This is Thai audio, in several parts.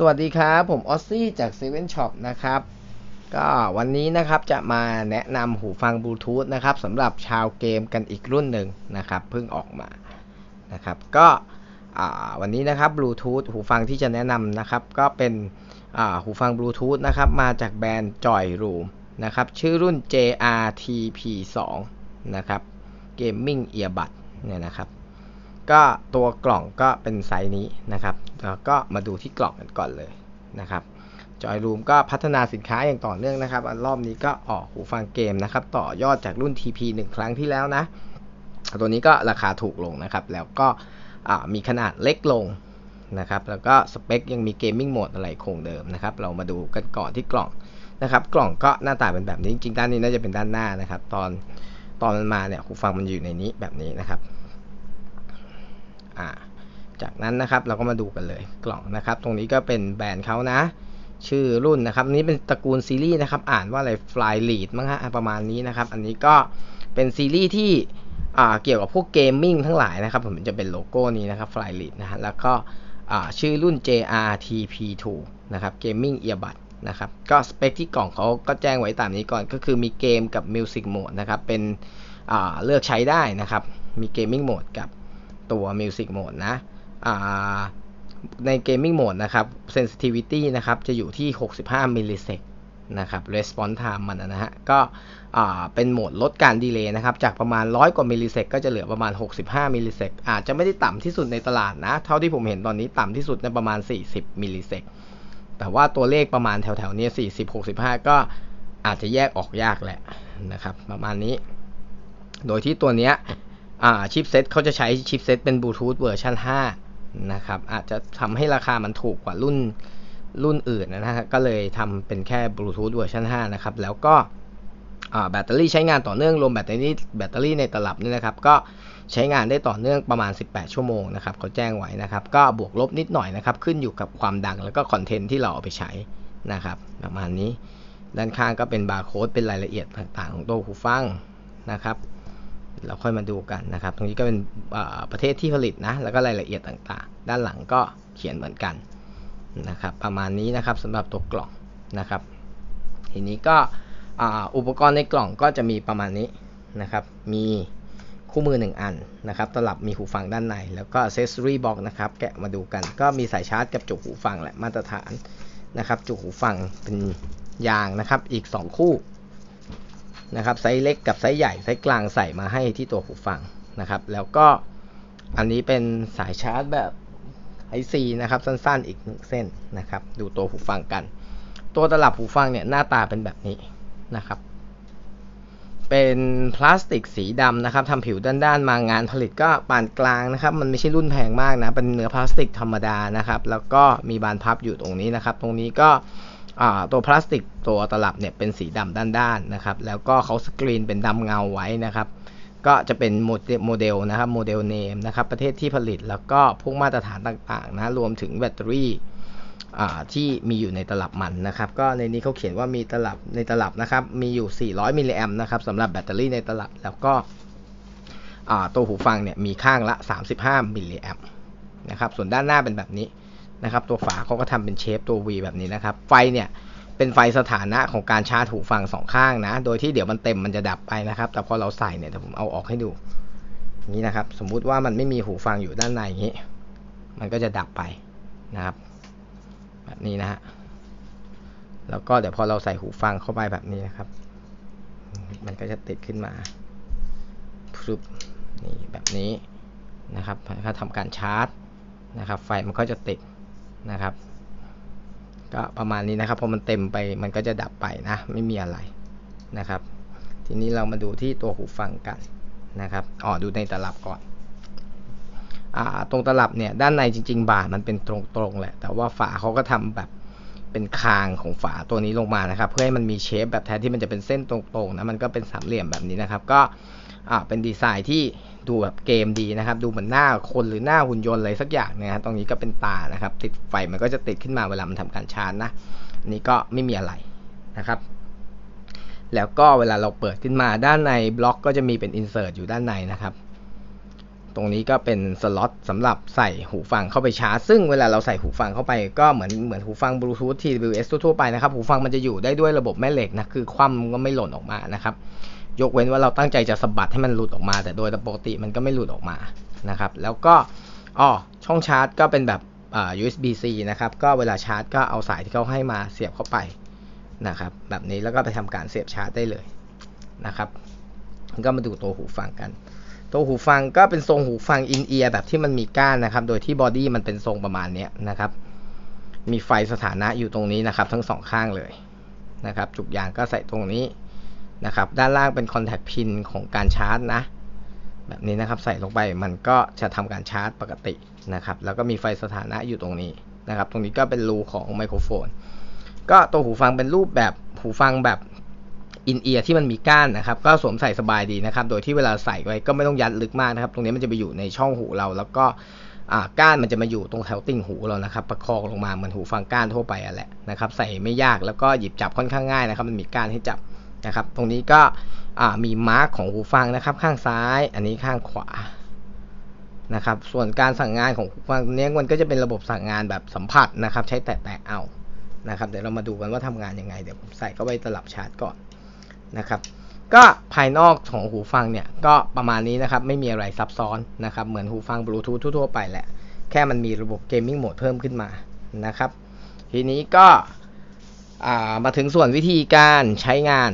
สวัสดีครับ ผมออสซี่จากเซเว่นช็อปนะครับ ก็วันนี้นะครับจะมาแนะนำหูฟังบลูทูธนะครับสำหรับชาวเกมกันอีกรุ่นหนึ่งนะครับเพิ่งออกมานะครับ ก็วันนี้นะครับบลูทูธหูฟังที่จะแนะนำนะครับ ก็เป็นหูฟังบลูทูธนะครับมาจากแบรนด์ Joy Room นะครับ ชื่อรุ่น JRTP2 นะครับ Gaming Earbud เนี่ยนะครับ ก็ตัวกล่องก็เป็นไซส์นี้นะครับแล้วก็มาดูที่กล่องกันก่อนเลยนะครับจอยรูมก็พัฒนาสินค้าอย่างต่อเนื่องนะครับรอบนี้ก็ออกหูฟังเกมนะครับ ต่อยอดจากรุ่น TP 1 ครั้งที่แล้วนะ ตัวนี้ก็ราคาถูกลงนะครับ แล้วก็มีขนาดเล็กลงนะครับ แล้วก็สเปคยังมีเกมมิ่งโหมดอะไรคงเดิมนะครับ เรามาดูกันก่อนที่กล่องนะครับ กล่องก็หน้าตาเป็นแบบนี้ จริงๆด้านนี้น่าจะเป็นด้านหน้านะครับ ตอนตอนมันมาเนี่ยหูฟังมันอยู่ในนี้แบบนี้นะครับาจากนั้นนะครับเราก็มาดูกันเลยกล่องนะครับ ตรงนี้ก็เป็นแบรนด์เขานะ ชื่อรุ่นนะครับ นี้เป็นตระกูลซีรีส์นะครับ อ่านว่าอะไร Fly Lead มั้งฮะประมาณนี้นะครับ อันนี้ก็เป็นซีรีส์ที่เกี่ยวกับพวกเกมมิ่งทั้งหลายนะครับ ผมจะเป็นโลโก้นี้นะครับ Fly Lead นะฮะแล้วก็ชื่อรุ่น JRTP2 นะครับ Gaming Earbud นะครับ ก็สเปคที่กล่องเขาก็แจ้งไว้ตามนี้ก่อน ก็คือมีเกมกับ Music Mode นะครับ เป็นเลือกใช้ได้นะครับ มี Gaming Mode กับ ตัว Music Mode นะใน Gaming Mode นะครับ Sensitivity นะครับ จะอยู่ที่ 65 มิลลิเซกนะครับ Response Time มันนะฮะ ก็เป็นโหมดลดการดีเลย์นะครับ จากประมาณ 100 กว่ามิลลิเซกก็จะเหลือประมาณ 65 มิลลิเซกอาจจะไม่ได้ต่ำที่สุดในตลาดนะ เท่าที่ผมเห็นตอนนี้ต่ำที่สุดในประมาณ 40 มิลลิเซกแต่ว่าตัวเลขประมาณแถวๆนี้40 65 ก็อาจจะแยกออกยากแหละนะครับ ประมาณนี้ โดยที่ตัวเนี้ย ชิปเซ็ตเขาจะใช้ชิปเซ็ตเป็นบลูทูธเวอร์ชัน5นะครับอาจจะทำให้ราคามันถูกกว่ารุ่นรุ่นอื่นนะฮะก็เลยทำเป็นแค่บลูทูธเวอร์ชัน5นะครับแล้วก็แบตเตอรี่ใช้งานต่อเนื่องรวมแบตเตอรี่แบตเตอรี่ในตลับนี่นะครับก็ใช้งานได้ต่อเนื่องประมาณ 18 ชั่วโมงนะครับเขาแจ้งไว้นะครับ ก็บวกลบนิดหน่อยนะครับ ขึ้นอยู่กับความดังแล้วก็คอนเทนต์ที่เราเอาไปใช้นะครับ ประมาณนี้ด้านข้างก็เป็นบาร์โค้ดเป็นรายละเอียดต่างๆ ของตัวหูฟังนะครับ เราค่อยมาดูกันนะครับ ตรงนี้ก็เป็นประเทศที่ผลิตนะ แล้วก็รายละเอียดต่างๆ ด้านหลังก็เขียนเหมือนกันนะครับ ประมาณนี้นะครับสำหรับตัวกล่องนะครับ ทีนี้ก็อุปกรณ์ในกล่องก็จะมีประมาณนี้นะครับ มีคู่มือ 1 อันนะครับตลับมีหูฟังด้านใน แล้วก็เซสซอรี่บ็อกนะครับ แกะมาดูกัน ก็มีสายชาร์จกับจุกหูฟังแหละมาตรฐานนะครับ จุกหูฟังเป็นยางนะครับ อีก 2 คู่ นะครับไซส์เล็กกับไซส์ใหญ่ไซส์กลางใส่มาให้ที่ตัวหูฟังนะครับ แล้วก็อันนี้เป็นสายชาร์จแบบไอซีนะครับสั้นๆอีกหนึ่งเส้นนะครับ ดูตัวหูฟังกัน ตัวตลับหูฟังเนี่ยหน้าตาเป็นแบบนี้นะครับ เป็นพลาสติกสีดำนะครับทำผิวด้านๆมางานผลิตก็ปานกลางนะครับ มันไม่ใช่รุ่นแพงมากนะ เป็นเนื้อพลาสติกธรรมดานะครับ แล้วก็มีบานพับอยู่ตรงนี้นะครับ ตรงนี้ก็ ตัวพลาสติกตัวตลับเนี่ยเป็นสีดำด้านๆนะครับ แล้วก็เขาสกรีนเป็นดำเงาไว้นะครับ ก็จะเป็นโมเดลนะครับโมเดลเนมนะครับ ประเทศที่ผลิตแล้วก็พวกมาตรฐานต่างๆนะรวมถึงแบตเตอรี่ที่มีอยู่ในตลับมันนะครับ ก็ในนี้เขาเขียนว่ามีตลับในตลับนะครับ มีอยู่ 400 มิลลิแอมนะครับสำหรับแบตเตอรี่ในตลับ แล้วก็ตัวหูฟังเนี่ยมีข้างละ 35 มิลลิแอมนะครับ ส่วนด้านหน้าเป็นแบบนี้ นะครับ ตัวฝาเขาก็ทำเป็นเชฟตัว V แบบนี้นะครับ ไฟเนี่ยเป็นไฟสถานะของการชาร์จหูฟังสองข้างนะ โดยที่เดี๋ยวมันเต็มมันจะดับไปนะครับ แต่พอเราใส่เนี่ยเดี๋ยวผมเอาออกให้ดูนี้นะครับ สมมุติว่ามันไม่มีหูฟังอยู่ด้านในอย่างนี้ มันก็จะดับไปนะครับ แบบนี้นะฮะแล้วก็เดี๋ยวพอเราใส่หูฟังเข้าไปแบบนี้นะครับ มันก็จะติดขึ้นมาพุบนี่แบบนี้นะครับถ้าทำการชาร์จนะครับ ไฟมันก็จะติด นะครับ ก็ประมาณนี้นะครับพอมันเต็มไปมันก็จะดับไปนะ ไม่มีอะไรนะครับ ทีนี้เรามาดูที่ตัวหูฟังกันนะครับอ๋อดูในตลับก่อนอตรงตลับเนี่ยด้านในจริง ๆ บาทมันเป็นตรงๆแหละ แต่ว่าฝาเขาก็ทำแบบเป็นคางของฝาตัวนี้ลงมานะครับ เพื่อให้มันมีเชฟแบบแทนที่มันจะเป็นเส้นตรงๆนะมันก็เป็นสามเหลี่ยมแบบนี้นะครับ ก็ อ่าเป็นดีไซน์ที่ดูแบบเกมดีนะครับ ดูเหมือนหน้าคนหรือหน้าหุ่นยนต์อะไรสักอย่างนะฮะตรงนี้ก็เป็นตานะครับ ติดไฟมันก็จะติดขึ้นมาเวลามันทำการชาร์จนะนี่ก็ไม่มีอะไรนะครับ แล้วก็เวลาเราเปิดขึ้นมาด้านในบล็อก ก็จะมีเป็นอินเสิร์ตอยู่ด้านในนะครับ ตรงนี้ก็เป็นสล็อตสำหรับใส่หูฟังเข้าไปชาร์จซึ่งเวลาเราใส่หูฟังเข้าไปก็เหมือนเหมือนหูฟังบลูทูธ TWS ทั่วไปนะครับ หูฟังมันจะอยู่ได้ด้วยระบบแม่เหล็กนะคือคว่ำก็ไม่หล่นออกมานะครับ ยกเว้นว่าเราตั้งใจจะสะบัดให้มันหลุดออกมา แต่โดยปกติมันก็ไม่หลุดออกมานะครับ แล้วก็อ๋อช่องชาร์จก็เป็นแบบ USB-C นะครับ ก็เวลาชาร์จก็เอาสายที่เขาให้มาเสียบเข้าไปนะครับ แบบนี้แล้วก็ไปทำการเสียบชาร์จได้เลยนะครับก็มาดูตัวหูฟังกัน ตัวหูฟังก็เป็นทรงหูฟังอินเอียร์แบบที่มันมีก้านนะครับ โดยที่บอดี้มันเป็นทรงประมาณนี้นะครับ มีไฟสถานะอยู่ตรงนี้นะครับ ทั้งสองข้างเลยนะครับ จุกยางก็ใส่ตรงนี้ นะครับ ด้านล่างเป็นคอนแทคพินของการชาร์จนะ แบบนี้นะครับใส่ลงไปมันก็จะทำการชาร์จปกตินะครับ แล้วก็มีไฟสถานะอยู่ตรงนี้นะครับ ตรงนี้ก็เป็นรูของไมโครโฟน ก็ตัวหูฟังเป็นรูปแบบหูฟังแบบอินเอียร์ที่มันมีก้านนะครับ ก็สวมใส่สบายดีนะครับ โดยที่เวลาใส่ไว้ก็ไม่ต้องยัดลึกมากนะครับ ตรงนี้มันจะไปอยู่ในช่องหูเรา แล้วก็อ่าก้านมันจะมาอยู่ตรงแถวติ่งหูเรานะครับ ประคองลงมาเหมือนหูฟังก้านทั่วไปอะแหละนะครับ ใส่ไม่ยากแล้วก็หยิบจับค่อนข้างง่ายนะครับ มันมีก้านให้จับ นะครับ ตรงนี้ก็มีมาร์กของหูฟังนะครับ ข้างซ้าย อันนี้ข้างขวานะครับ ส่วนการสั่งงานของหูฟังเนี้ยมันก็จะเป็นระบบสั่งงานแบบสัมผัสนะครับ ใช้แตะๆเอานะครับเดี๋ยวเรามาดูกันว่าทำงานยังไง เดี๋ยวผมใส่เข้าไปตลับชาร์จก่อนนะครับ ก็ภายนอกของหูฟังเนี่ยก็ประมาณนี้นะครับ ไม่มีอะไรซับซ้อนนะครับ เหมือนหูฟังบลูทูธทั่วๆไปแหละ แค่มันมีระบบเกมมิ่งโหมดเพิ่มขึ้นมานะครับ ทีนี้ก็ มาถึงส่วนวิธีการใช้งาน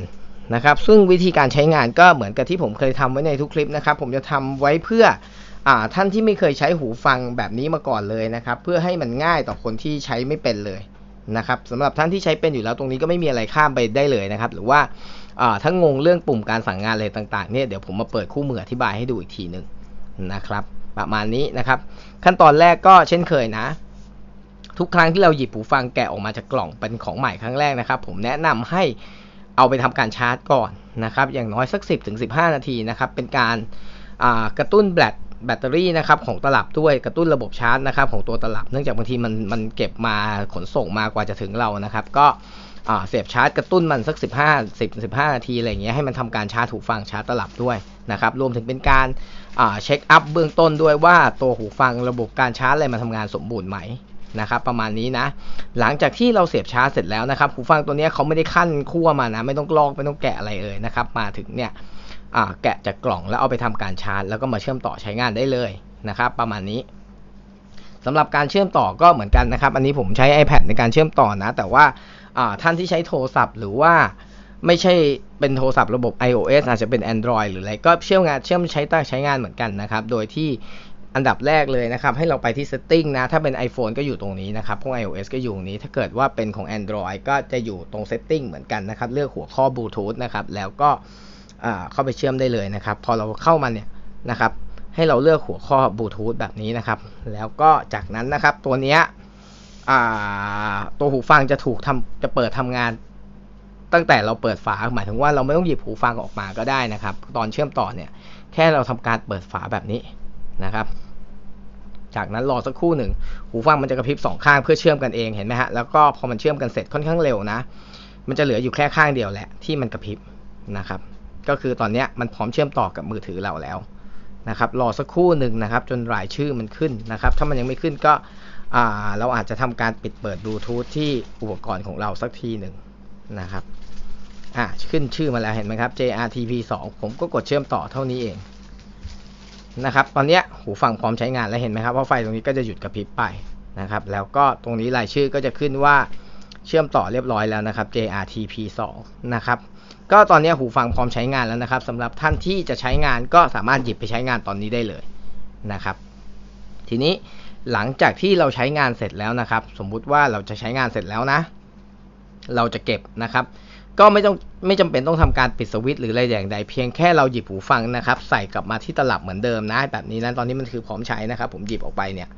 นะครับ ซึ่งวิธีการใช้งานก็เหมือนกับที่ผมเคยทำไว้ในทุกคลิปนะครับ ผมจะทำไว้เพื่ออท่านที่ไม่เคยใช้หูฟังแบบนี้มาก่อนเลยนะครับ เพื่อให้มันง่ายต่อคนที่ใช้ไม่เป็นเลยนะครับสำหรับท่านที่ใช้เป็นอยู่แล้วตรงนี้ก็ไม่มีอะไรข้ามไปได้เลยนะครับ หรือว่าอ่าถ้างงเรื่องปุ่มการสั่งงานอะไรต่างๆเนี่ยเดี๋ยวผมมาเปิดคู่มืออธิบายให้ดูอีกทีหนึ่งนะครับ ประมาณนี้นะครับ ขั้นตอนแรกก็เช่นเคยนะ ทุกครั้งที่เราหยิบหูฟังแกะออกมาจากกล่องเป็นของใหม่ครั้งแรกนะครับ ผมแนะนำให้เอาไปทำการชาร์จก่อนนะครับ อย่างน้อยสัก 10-15ถึง15 นาทีนะครับ เป็นการกระตุ้นแบตแบตเตอรี่นะครับของตลับด้วยกระตุ้นระบบชาร์จนะครับของตัวตลับ เนื่องจากบางทีมันมันเก็บมาขนส่งมากว่าจะถึงเรานะครับ ก็เสียบชาร์จกระตุ้นมันสัก 15 10 15 นาทีอะไรเงี้ยให้มันทำการชาร์จหูฟังชาร์จตลับด้วยนะครับรวมถึงเป็นการเช็คอัพเบื้องต้นด้วยว่าตัวหูฟังระบบการชาร์จอะไรมันทำงานสมบูรณ์ไหม นะครับประมาณนี้นะ หลังจากที่เราเสียบชาร์จเสร็จแล้วนะครับหูฟังตัวนี้เขาไม่ได้ขั้นคั่วมานะ ไม่ต้องลอกไม่ต้องแกะอะไรเลยนะครับมาถึงเนี่ยแกะจากกล่องแล้วเอาไปทำการชาร์จ แล้วก็มาเชื่อมต่อใช้งานได้เลยนะครับ ประมาณนี้สำหรับการเชื่อมต่อก็เหมือนกันนะครับ อันนี้ผมใช้ iPad ในการเชื่อมต่อนะ แต่ว่าอ่าท่านที่ใช้โทรศัพท์หรือว่าไม่ใช่เป็นโทรศัพท์ระบบ iOS อาจจะเป็น Android หรืออะไรก็เชื่อมงานเชื่อมใช้ตั้งใช้งานเหมือนกันนะครับ โดยที่ อันดับแรกเลยนะครับ ให้เราไปที่ setting นะ ถ้าเป็น iPhone ก็อยู่ตรงนี้นะครับพวก iOS ก็อยู่ตรงนี้ ถ้าเกิดว่าเป็นของ Android ก็จะอยู่ตรง setting เหมือนกันนะครับ เลือกหัวข้อบลูทูธนะครับ แล้วก็เข้าไปเชื่อมได้เลยนะครับ พอเราเข้ามาเนี่ยนะครับ ให้เราเลือกหัวข้อบลูทูธแบบนี้นะครับ แล้วก็จากนั้นนะครับตัวเนี้ยตัวหูฟังจะถูกทำจะเปิดทำงานตั้งแต่เราเปิดฝาหมายถึงว่าเราไม่ต้องหยิบหูฟังออกมาก็ได้นะครับ ตอนเชื่อมต่อเนี่ย แค่เราทำการเปิดฝาแบบนี้นะครับ จากนั้นรอสักครู่หนึ่ง หูฟังมันจะกระพริบสองข้างเพื่อเชื่อมกันเองเห็นไหมฮะ แล้วก็พอมันเชื่อมกันเสร็จค่อนข้างเร็วนะ มันจะเหลืออยู่แค่ข้างเดียวแหละที่มันกระพริบนะครับ ก็คือตอนนี้มันพร้อมเชื่อมต่อกับมือถือเราแล้วนะครับ รอสักครู่หนึ่งนะครับ จนรายชื่อมันขึ้นนะครับ ถ้ามันยังไม่ขึ้นก็เราอาจจะทำการปิดเปิดบลูทูธที่อุปกรณ์ของเราสักทีหนึ่งนะครับอะขึ้นชื่อมาแล้วเห็นไหมครับ JRTP 2ผมก็กดเชื่อมต่อเท่านี้เอง นะครับ ตอนนี้หูฟังพร้อมใช้งานแล้วเห็นไหมครับว่าไฟตรงนี้ก็จะหยุดกระพริบไปนะครับ แล้วก็ตรงนี้รายชื่อก็จะขึ้นว่าเชื่อมต่อเรียบร้อยแล้วนะครับ JRTP 2 นะครับ ก็ตอนนี้หูฟังพร้อมใช้งานแล้วนะครับสำหรับท่านที่จะใช้งานก็สามารถหยิบไปใช้งานตอนนี้ได้เลยนะครับ ทีนี้หลังจากที่เราใช้งานเสร็จแล้วนะครับ สมมุติว่าเราจะใช้งานเสร็จแล้วนะ เราจะเก็บนะครับ ก็ไม่ต้องไม่จำเป็นต้องทำการปิดสวิตช์หรืออะไรอย่างใดเพียงแค่เราหยิบหูฟังนะครับ ใส่กลับมาที่ตลับเหมือนเดิมนะ แบบนี้นะตอนนี้มันคือพร้อมใช้นะครับ ผมหยิบออกไปเนี่ย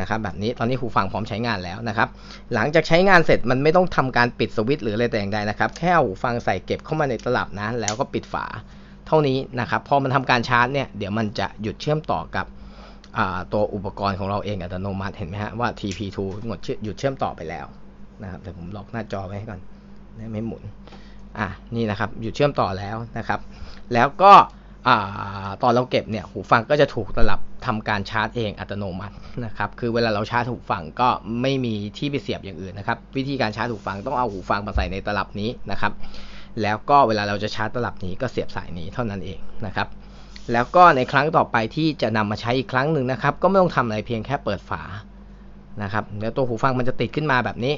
นะครับแบบนี้ตอนนี้หูฟังพร้อมใช้งานแล้วนะครับ หลังจากใช้งานเสร็จมันไม่ต้องทำการปิดสวิตช์หรืออะไรแต่อย่างใดนะครับแค่เอาหูฟังใส่เก็บเข้ามาในตลับนะ แล้วก็ปิดฝาเท่านี้นะครับพอมันทำการชาร์จเนี่ยเดี๋ยวมันจะหยุดเชื่อมต่อกับตัวอุปกรณ์ของเราเองอัตโนมัติเห็นไหมฮะว่า TP2 หมดหยุดเชื่อมต่อไปแล้วนะครับแต่ผมล็อกหน้าจอไว้ให้ก่อน ไม่หมุนอะนี่นะครับหยุดเชื่อมต่อแล้วนะครับ แล้วก็ตอนเราเก็บเนี่ยหูฟังก็จะถูกตลับทำการชาร์จเองอัตโนมัตินะครับ คือเวลาเราชาร์จหูฟังก็ไม่มีที่ไปเสียบอย่างอื่นนะครับ วิธีการชาร์จหูฟังต้องเอาหูฟังมาใส่ในตลับนี้นะครับ แล้วก็เวลาเราจะชาร์จตลับนี้ก็เสียบสายนี้เท่านั้นเองนะครับ แล้วก็ในครั้งต่อไปที่จะนำมาใช้อีกครั้งหนึ่งนะครับ ก็ไม่ต้องทำอะไรเพียงแค่เปิดฝานะครับเดี๋ยวตัวหูฟังมันจะติดขึ้นมาแบบนี้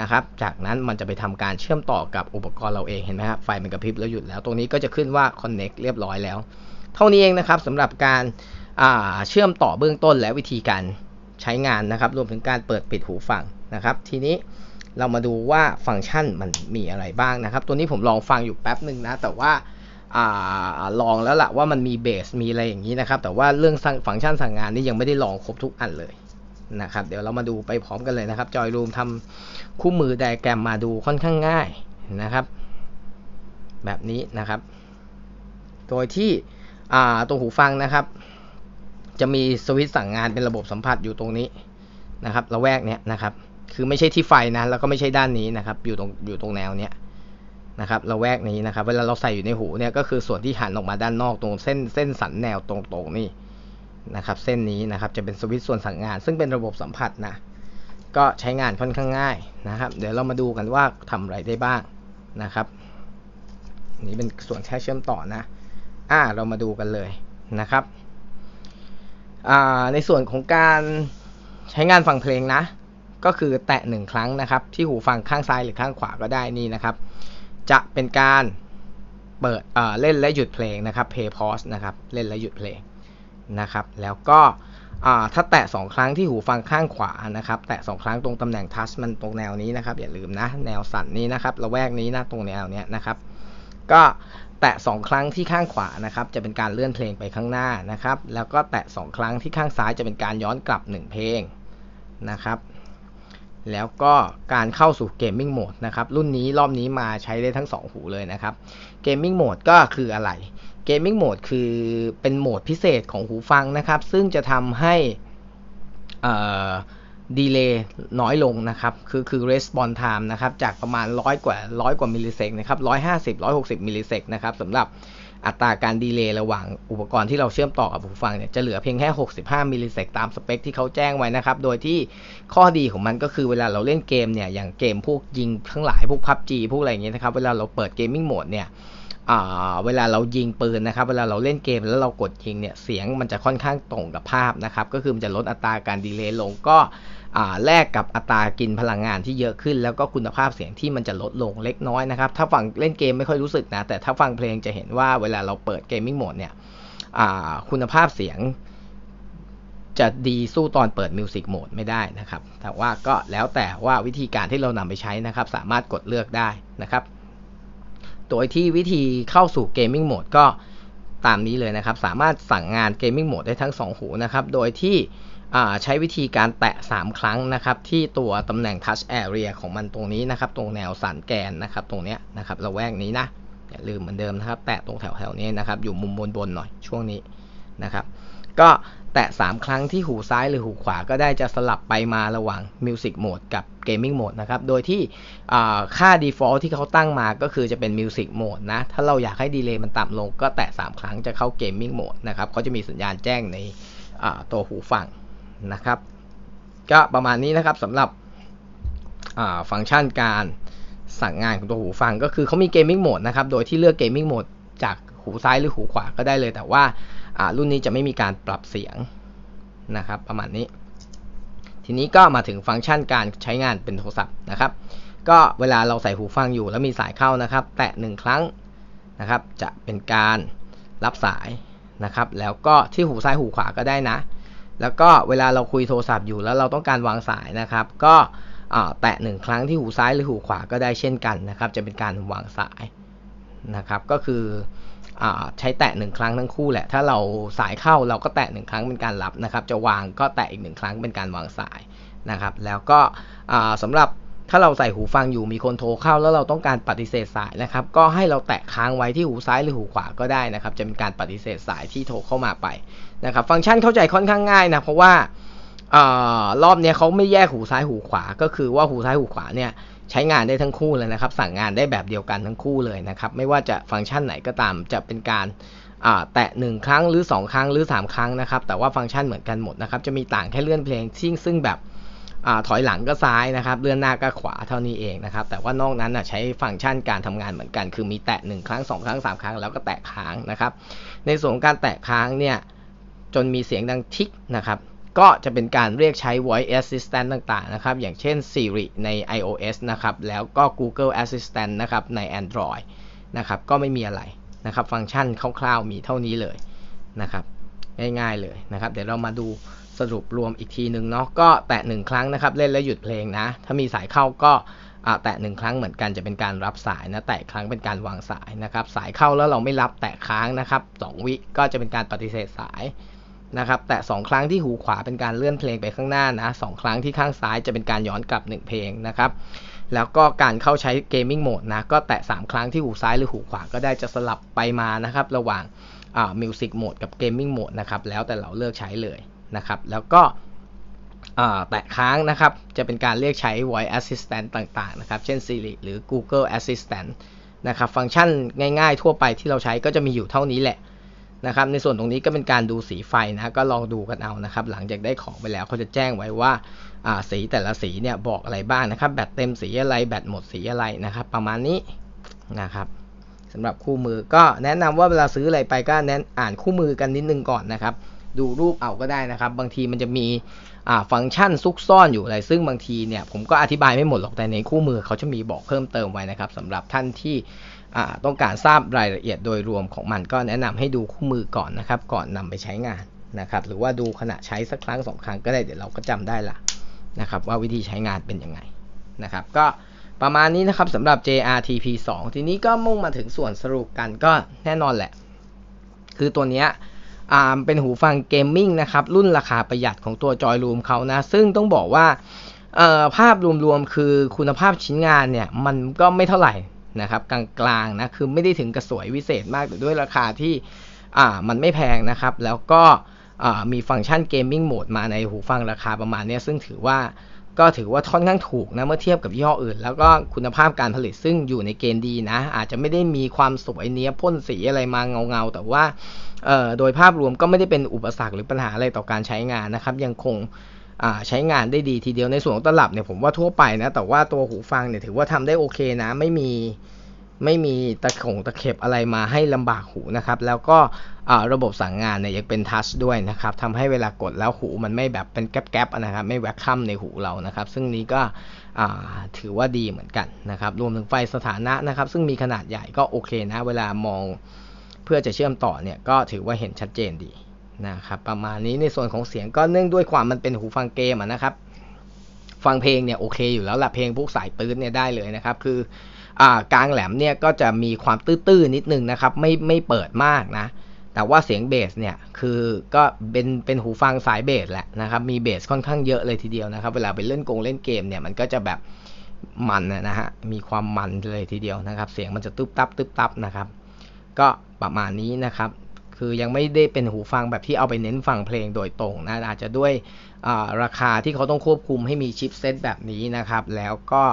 นะครับ จากนั้นมันจะไปทำการเชื่อมต่อกับอุปกรณ์เราเองเห็นไหมครับไฟมันกระพริบแล้วหยุดแล้ว ตรงนี้ก็จะขึ้นว่า connect เรียบร้อยแล้ว เท่านี้เองนะครับสำหรับการเชื่อมต่อเบื้องต้นและวิธีการใช้งานนะครับ รวมถึงการเปิดปิดหูฟังนะครับ ทีนี้เรามาดูว่าฟังก์ชันมันมีอะไรบ้างนะครับ ตัวนี้ผมลองฟังอยู่แป๊บหนึ่งนะ แต่ว่าอาลองแล้วล่ะว่ามันมีเบสมีอะไรอย่างนี้นะครับ แต่ว่าเรื่องฟังก์ชันสั่งงานนี่ยังไม่ได้ลองครบทุกอันเลย นะครับ เดี๋ยวเรามาดูไปพร้อมกันเลยนะครับจอยรูมทำคู่มือไดแกรมมาดูค่อนข้างง่ายนะครับ แบบนี้นะครับ โดยที่ตัวหูฟังนะครับ จะมีสวิตช์สั่งงานเป็นระบบสัมผัสอยู่ตรงนี้นะครับระแวกเนี้ยนะครับ คือไม่ใช่ที่ไฟนะแล้วก็ไม่ใช่ด้านนี้นะครับ อยู่ตรงอยู่ตรงแนวเนี้ยนะครับระแวกนี้นะครับ เวลาเราใส่อยู่ในหูเนี่ยก็คือส่วนที่หันออกมาด้านนอกตรงเส้นเส้นสันแนวตรงๆนี่ นะครับเส้นนี้นะครับจะเป็นสวิตช์ส่วนสั่งงาน ซึ่งเป็นระบบสัมผัสนะก็ใช้งานค่อนข้างง่ายนะครับ เดี๋ยวเรามาดูกันว่าทำอะไรได้บ้างนะครับนี่เป็นส่วนแค่เชื่อมต่อนะอ่าเรามาดูกันเลยนะครับอ่าในส่วนของการใช้งานฟังเพลงนะ ก็คือแตะหนึ่งครั้งนะครับ ที่หูฟังข้างซ้ายหรือข้างขวาก็ได้นี่นะครับ จะเป็นการเปิดเเล่นและหยุดเพลงนะครับ play pause นะครับ เล่นและหยุดเพลง นะครับ แล้วก็ถ้าแตะ 2 ครั้งที่หูฟังข้างขวานะครับ แตะ 2 ครั้งตรงตำแหน่งทัชมันตรงแนวนี้นะครับ อย่าลืมนะ แนวสั่นนี้นะครับระแวกนี้นะตรงแนวเนี้ยนะครับ ก็แตะ 2 ครั้งที่ข้างขวานะครับ จะเป็นการเลื่อนเพลงไปข้างหน้านะครับ แล้วก็แตะ 2 ครั้งที่ข้างซ้ายจะเป็นการย้อนกลับ 1 เพลงนะครับแล้วก็การเข้าสู่เกมมิ่งโหมดนะครับ รุ่นนี้รอบนี้มาใช้ได้ทั้ง 2 หูเลยนะครับเกมมิ่งโหมดก็คืออะไร เกมมิ่งโหมดคือเป็นโหมดพิเศษของหูฟังนะครับ ซึ่งจะทำให้ดีเลย์น้อยลงนะครับ คือคือ response time นะครับ จากประมาณร้อยกว่าร้อยกว่ามิลลิเซกนะครับร้อยห้าสิบร้อยหกสิบมิลลิเซกนะครับสำหรับอัตราการดีเลย์ระหว่างอุปกรณ์ที่เราเชื่อมต่อกับหูฟังเนี่ยจะเหลือเพียงแค่ 65 มิลลิเซกตามสเปคที่เขาแจ้งไว้นะครับ โดยที่ข้อดีของมันก็คือเวลาเราเล่นเกมเนี่ย อย่างเกมพวกยิงทั้งหลายพวกพับจีพวกอะไรอย่างเงี้ยนะครับ เวลาเราเปิดเกมมิ่งโหมดเนี่ย เวลาเรายิงปืนนะครับ เวลาเราเล่นเกมแล้วเรากดยิงเนี่ยเสียงมันจะค่อนข้างตรงกับภาพนะครับ ก็คือมันจะลดอัตราการดีเลย์ลงก็แลกกับอัตรากินพลังงานที่เยอะขึ้น แล้วก็คุณภาพเสียงที่มันจะลดลงเล็กน้อยนะครับ ถ้าฟังเล่นเกมไม่ค่อยรู้สึกนะ แต่ถ้าฟังเพลงจะเห็นว่าเวลาเราเปิดเกมมิ่งโหมดเนี่ยคุณภาพเสียงจะดีสู้ตอนเปิดมิวสิกโหมดไม่ได้นะครับ แต่ว่าก็แล้วแต่ว่าวิธีการที่เรานำไปใช้นะครับ สามารถกดเลือกได้นะครับ โดยที่วิธีเข้าสู่เกมมิ่งโหมดก็ตามนี้เลยนะครับ สามารถสั่งงานเกมมิ่งโหมดได้ทั้ง 2 หูนะครับ โดยที่ใช้วิธีการแตะ 3 ครั้งนะครับ ที่ตัวตำแหน่ง touch area ของมันตรงนี้นะครับ ตรงแนวสันแกนนะครับ ตรงเนี้ยนะครับระแวกนี้นะอย่าลืมเหมือนเดิมนะครับ แตะตรงแถวๆนี้นะครับ อยู่มุมบนๆหน่อยช่วงนี้นะครับ ก็แตะ 3 ครั้งที่หูซ้ายหรือหูขวาก็ได้จะสลับไปมาระหว่าง Music Mode กับ Gaming Mode นะครับ โดยที่ค่า default ที่เขาตั้งมาก็คือจะเป็น Music Mode นะ ถ้าเราอยากให้ดีเลย์มันต่ำลงก็แตะ 3 ครั้งจะเข้า Gaming Mode นะครับเขาจะมีสัญญาณแจ้งในตัวหูฟังนะครับ ก็ประมาณนี้นะครับสำหรับฟังก์ชันการสั่งงานของตัวหูฟังก็คือเขามีเกมมิ่งโหมดนะครับ โดยที่เลือกเกมมิ่งโหมดจากหูซ้ายหรือหูขวาก็ได้เลยแต่ว่า รุ่นนี้จะไม่มีการปรับเสียงนะครับ ประมาณนี้ ทีนี้ก็มาถึงฟังก์ชันการใช้งานเป็นโทรศัพท์นะครับ ก็เวลาเราใส่หูฟังอยู่แล้วมีสายเข้านะครับ แตะหนึ่งครั้งนะครับ จะเป็นการรับสายนะครับ แล้วก็ที่หูซ้ายหูขวาก็ได้นะ แล้วก็เวลาเราคุยโทรศัพท์อยู่แล้วเราต้องการวางสายนะครับ ก็แตะหนึ่งครั้งที่หูซ้ายหรือหูขวาก็ได้เช่นกันนะครับ จะเป็นการวางสายนะครับ ก็คือ ใช้แตะหนึ่งครั้งทั้งคู่แหละ ถ้าเราสายเข้าเราก็แตะหนึ่งครั้งเป็นการรับนะครับ จะวางก็แตะอีกหนึ่งครั้งเป็นการวางสายนะครับ แล้วก็สำหรับถ้าเราใส่หูฟังอยู่มีคนโทรเข้าแล้วเราต้องการปฏิเสธสายนะครับ ก็ให้เราแตะค้างไว้ที่หูซ้ายหรือหูขวาก็ได้นะครับ จะเป็นการปฏิเสธสายที่โทรเข้ามาไปนะครับ ฟังก์ชันเข้าใจค่อนข้างง่ายนะเพราะว่ารอบนี้เขาไม่แยกหูซ้ายหูขวา ก็คือว่าหูซ้ายหูขวาเนี่ย ใช้งานได้ทั้งคู่เลยนะครับ สั่งงานได้แบบเดียวกันทั้งคู่เลยนะครับ ไม่ว่าจะฟังก์ชันไหนก็ตามจะเป็นการแตะ 1 ครั้งหรือ 2 ครั้งหรือ 3 ครั้งนะครับ แต่ว่าฟังก์ชันเหมือนกันหมดนะครับ จะมีต่างแค่เลื่อนเพลงซึ่งซึ่งแบบอถอยหลังก็ซ้ายนะครับ เลื่อนหน้าก็ขวาเท่านี้เองนะครับ แต่ว่านอกนั้นนะใช้ฟังก์ชันการทำงานเหมือนกัน คือมีแตะ 1 ครั้ง 2 ครั้ง 3 ครั้งแล้วก็แตะค้างนะครับ ในส่วนของการแตะค้างเนี่ยจนมีเสียงดังทิกนะครับ ก็จะเป็นการเรียกใช้ voice assistant ต่างๆ นะครับ อย่างเช่น Siri ใน iOS นะครับ แล้วก็ Google Assistant นะครับ ใน Android นะครับ ก็ไม่มีอะไรนะครับ ฟังก์ชันคร่าวๆ มีเท่านี้เลยนะครับ ง่ายๆ เลยนะครับ เดี๋ยวเรามาดูสรุปรวมอีกทีหนึ่งเนาะ ก็แตะหนึ่งครั้งนะครับ เล่นแล้วหยุดเพลงนะ ถ้ามีสายเข้าก็แตะหนึ่งครั้งเหมือนกันจะเป็นการรับสายนะ แตะครั้งเป็นการวางสายนะครับ สายเข้าแล้วเราไม่รับแตะค้างนะครับสองวิก็จะเป็นการปฏิเสธสาย นะครับแตะสองครั้งที่หูขวาเป็นการเลื่อนเพลงไปข้างหน้านะสองครั้งที่ข้างซ้ายจะเป็นการย้อนกลับหนึ่งเพลงนะครับแล้วก็การเข้าใช้เกมมิ่งโหมดนะก็แตะ 3 ครั้งที่หูซ้ายหรือหูขวาก็ได้จะสลับไปมานะครับระหว่างมิวสิกโหมดกับเกมมิ่งโหมดนะครับแล้วแต่เราเลือกใช้เลยนะครับแล้วก็แตะค้างนะครับจะเป็นการเรียกใช้ voice assistant ต่างๆนะครับเช่น Siri หรือ Google Assistant นะครับฟังก์ชันง่ายๆทั่วไปที่เราใช้ก็จะมีอยู่เท่านี้แหละ นะครับในส่วนตรงนี้ก็เป็นการดูสีไฟนะก็ลองดูกันเอานะครับ หลังจากได้ของไปแล้วเขาจะแจ้งไว้ว่าสีแต่ละสีเนี่ยบอกอะไรบ้างนะครับ แบตเต็มสีอะไรแบตหมดสีอะไรนะครับ ประมาณนี้นะครับสำหรับคู่มือก็แนะนำว่าเวลาซื้ออะไรไปก็แนะอ่านคู่มือกันนิดนึงก่อนนะครับ ดูรูปเอาก็ได้นะครับ บางทีมันจะมีฟังก์ชันซุกซ่อนอยู่อะไร ซึ่งบางทีเนี่ยผมก็อธิบายไม่หมดหรอกแต่ในคู่มือเขาจะมีบอกเพิ่มเติมไว้นะครับสำหรับท่านที่ ต้องการทราบรายละเอียดโดยรวมของมันก็แนะนำให้ดูคู่มือก่อนนะครับ ก่อนนำไปใช้งานนะครับ หรือว่าดูขณะใช้สักครั้งสองครั้งก็ได้เดี๋ยวเราก็จำได้ละนะครับ ว่าวิธีใช้งานเป็นยังไงนะครับ ก็ประมาณนี้นะครับสำหรับ JRTP 2 ทีนี้ก็มุ่งมาถึงส่วนสรุปกันก็แน่นอนแหละ คือตัวนี้เป็นหูฟังเกมมิ่งนะครับ รุ่นราคาประหยัดของตัวจอยรูมเขานะ ซึ่งต้องบอกว่าภาพรวมๆ คือคุณภาพชิ้นงานเนี่ย มันก็ไม่เท่าไหร่ นะครับกลางๆนะคือไม่ได้ถึงกระสวยวิเศษมากแต่ด้วยราคาที่มันไม่แพงนะครับ แล้วก็มีฟังก์ชันเกมมิ่งโหมดมาในหูฟังราคาประมาณนี้ซึ่งถือว่าก็ถือว่าค่อนข้างถูกนะเมื่อเทียบกับยี่ห้ออื่น แล้วก็คุณภาพการผลิตซึ่งอยู่ในเกณฑ์ดีนะ อาจจะไม่ได้มีความสวยเนี้ยพ่นสีอะไรมาเงาๆแต่ว่าโดยภาพรวมก็ไม่ได้เป็นอุปสรรคหรือปัญหาอะไรต่อการใช้งานนะครับ ยังคง ใช้งานได้ดีทีเดียวในส่วนของตลับเนี่ยผมว่าทั่วไปนะ แต่ว่าตัวหูฟังเนี่ยถือว่าทำได้โอเคนะ ไม่มีไม่มีตะขงตะเข็บอะไรมาให้ลำบากหูนะครับ แล้วก็ระบบสั่งงานเนี่ยยังเป็นทัชด้วยนะครับทำให้เวลากดแล้วหูมันไม่แบบเป็นแก๊บๆนะครับ ไม่แวกคัมในหูเรานะครับ ซึ่งนี้ก็ถือว่าดีเหมือนกันนะครับ รวมถึงไฟสถานะนะครับ ซึ่งมีขนาดใหญ่ก็โอเคนะ เวลามองเพื่อจะเชื่อมต่อเนี่ยก็ถือว่าเห็นชัดเจนดี นะครับประมาณนี้ในส่วนของเสียงก็เนื่องด้วยความมันเป็นหูฟังเกมนะครับ ฟังเพลงเนี่ยโอเคอยู่แล้วละเพลงพวกสายตื้นเนี่ยได้เลยนะครับ คือกลางแหลมเนี่ยก็จะมีความตื้อๆนิดนึงนะครับ ไม่ไม่เปิดมากนะแต่ว่าเสียงเบสเนี่ยคือก็เป็นเป็นหูฟังสายเบสแหละนะครับมีเบสค่อนข้างเยอะเลยทีเดียวนะครับ เวลาไปเล่นกงเล่นเกมเนี่ยมันก็จะแบบมันนะฮะมีความมันเลยทีเดียวนะครับ เสียงมันจะตึ๊บตับตึ๊บตับนะครับ ก็ประมาณนี้นะครับ คือยังไม่ได้เป็นหูฟังแบบที่เอาไปเน้นฟังเพลงโดยตรงนะอาจจะด้วยราคาที่เขาต้องควบคุมให้มีชิปเซตแบบนี้นะครับ แล้วก็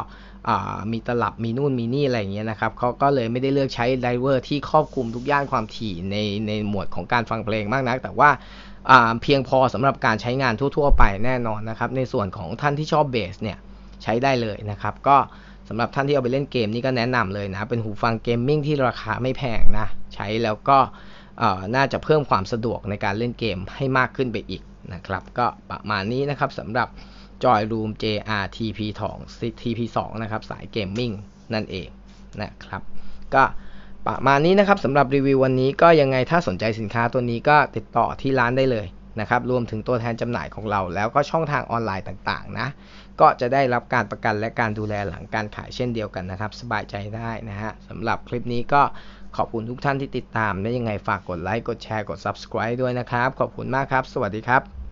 มีตลับมีนู่นมีนี่อะไรอย่างเงี้ยนะครับเขาก็เลยไม่ได้เลือกใช้ไดเวอร์ที่ครอบคลุมทุกย่านความถี่ในในหมวดของการฟังเพลงมากนัก แต่ว่าเพียงพอสำหรับการใช้งานทั่ว ๆ ไปแน่นอนนะครับ ในส่วนของท่านที่ชอบเบสเนี่ยใช้ได้เลยนะครับ ก็สำหรับท่านที่เอาไปเล่นเกมนี่ก็แนะนำเลยนะ เป็นหูฟังเกมมิ่งที่ราคาไม่แพงนะ ใช้แล้วก็ น่าจะเพิ่มความสะดวกในการเล่นเกมให้มากขึ้นไปอีกนะครับก็ประมาณนี้นะครับสำหรับ Joy Room JR TP 2 TP 2นะครับสายเกมมิ่งนั่นเองนะครับก็ประมาณนี้นะครับสำหรับรีวิววันนี้ก็ยังไงถ้าสนใจสินค้าตัวนี้ก็ติดต่อที่ร้านได้เลยนะครับรวมถึงตัวแทนจำหน่ายของเรา แล้วก็ช่องทางออนไลน์ต่างๆนะก็จะได้รับการประกันและการดูแลหลังการขายเช่นเดียวกันนะครับ สบายใจได้นะฮะสำหรับคลิปนี้ก็ ขอบคุณทุกท่านที่ติดตาม และยังไงฝากกดไลค์ กดแชร์ กด subscribe ด้วยนะครับ ขอบคุณมากครับ สวัสดีครับ